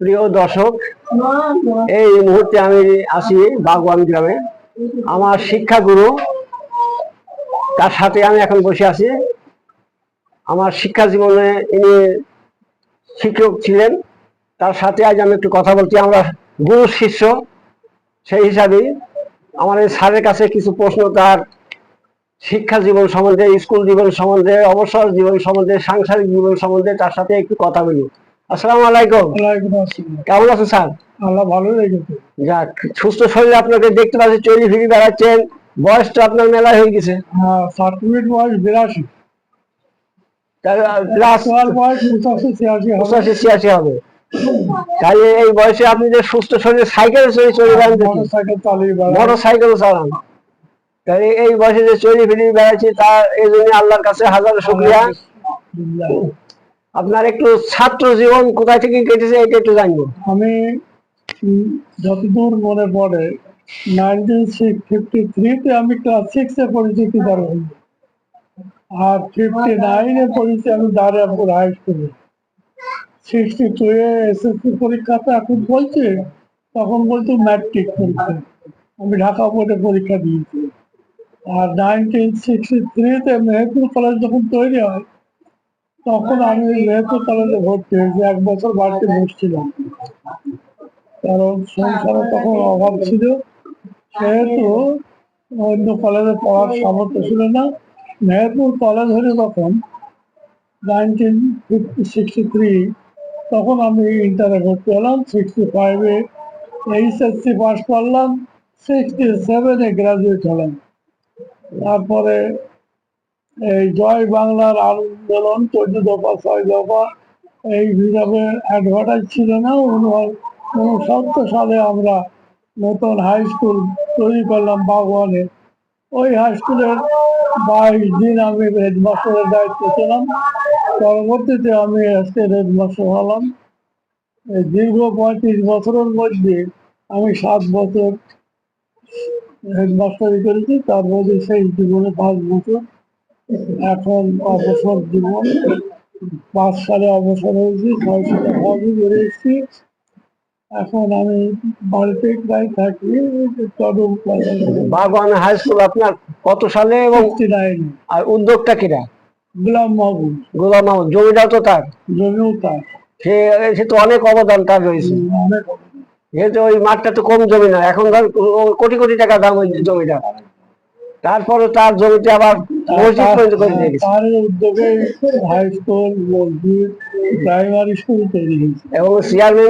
প্রিয় দর্শক, এই মুহূর্তে আমি আছি বাগওয়ান গ্রামে। আমার শিক্ষাগুরু, তার সাথে আমি এখন বসে আছি। আমার শিক্ষা জীবনে ইনি শিক্ষক ছিলেন। তার সাথে আজ আমি একটু কথা বলছি। আমরা গুরু শিষ্য, সেই হিসাবে আমার এই স্যারের কাছে কিছু প্রশ্ন, তার শিক্ষা জীবন সম্বন্ধে, স্কুল জীবন সম্বন্ধে, অবসর জীবন সম্বন্ধে, সাংসারিক জীবন সম্বন্ধে তার সাথে একটু কথা বলি। আসসালামু আলাইকুম। কেমন আছেন স্যার? আল্লাহ ভালো রেখেছে। যাক সুস্থ শরীরে আপনাকে দেখতে পাচ্ছি চলি ফিরি বেড়াচ্ছেন। বয়সটা আপনার মেলা হয়ে গেছে। হ্যাঁ বয়স বিরাশি। পঁচাশি ছিয়াশি হবে। তাই এই বয়সে আপনি যে সুস্থ শরীরে সাইকেল চলে চলে মোটর সাইকেল চালান। তাই এই বয়সে যে চলি ফিরি বেড়াচ্ছি তার এই জন্য আল্লাহর কাছে হাজার শুক্রিয়া। আপনার একটু ছাত্র জীবন কোথায় থেকে কেটেছে এটা একটু জানব। আমি যতদূর মনে পড়ে নাইনটিন ফিফটি থ্রিতে আমি ক্লাস সিক্সে পড়েছি কিদার আর ফিফটি নাইনে পড়েছি আমি দারিয়াপুর হাই স্কুলে সিক্সটি টু এ এসএসসি পরীক্ষাতে এখন বলছে তখন বলতো ম্যাট্রিক পরীক্ষা আমি ঢাকা বোর্ডে পরীক্ষা দিয়েছি। আর নাইনটিন সিক্সটি থ্রিতে মেহেরপুর কলেজ যখন তৈরি হয় তখন আমি মেহেরপুর কলেজে ভর্তি হয়েছি, এক বছর বাড়িতে বসছিলাম কারণ সংসারে তখন অভাব ছিল, সেহেতু অন্য কলেজে পড়ার সামর্থ্য ছিল না। মেহেরপুর কলেজ হলে তখন নাইনটিন ফিফটি সিক্সটি থ্রি তখন আমি ইন্টারে ভর্তি হলাম সিক্সটি ফাইভে এইচএসসি পাস করলাম সিক্সটি সেভেনে গ্রাজুয়েট হলাম। তারপরে এই জয় বাংলার আন্দোলন চোদ্দ দফা, ছয় দফা এই হিসাবে অ্যাডভার্টাইজ ছিল না। উনসত্তর সালে আমরা নতুন হাই স্কুল তৈরি করলাম বাগওয়ানে। ওই হাই স্কুলের বাইশ দিন আমি হেডমাস্টারের দায়িত্ব ছিলাম। পরবর্তীতে আমি আজকে হেডমাস্টার হলাম। দীর্ঘ পঁয়ত্রিশ বছরের মধ্যে আমি সাত বছর হেডমাস্টারি করেছি। তার মধ্যে সেই জীবনে পাঁচ বছর এখন অবসর জীবন পাঁচ সালে অবসর হয়েছি ছয় সালে হবি বেড়ে এসেছি এখন আমি বাড়িতে প্রায় থাকি বাগওয়ান হাই স্কুল আপনার কত সালে এবং আর উদ্যোগটা কিরা গুলাম মাহবুব। গোলাম মাহমুদ জমিটাও তো তার? জমিও তার। সে সে তো অনেক অবদান তার রয়েছে। অনেক যেহেতু ওই মাঠটা তো কম জমি না এখন ধর কোটি কোটি টাকা দাম ওই জমিটা। তারপরে তার জমিতে আবার মসজিদ তৈরি করে দিয়ে গেছে। তার উদ্যোগে হাই স্কুল মসজিদ প্রাইমারি স্কুল তৈরি হয়েছে। এবং চেয়ারম্যান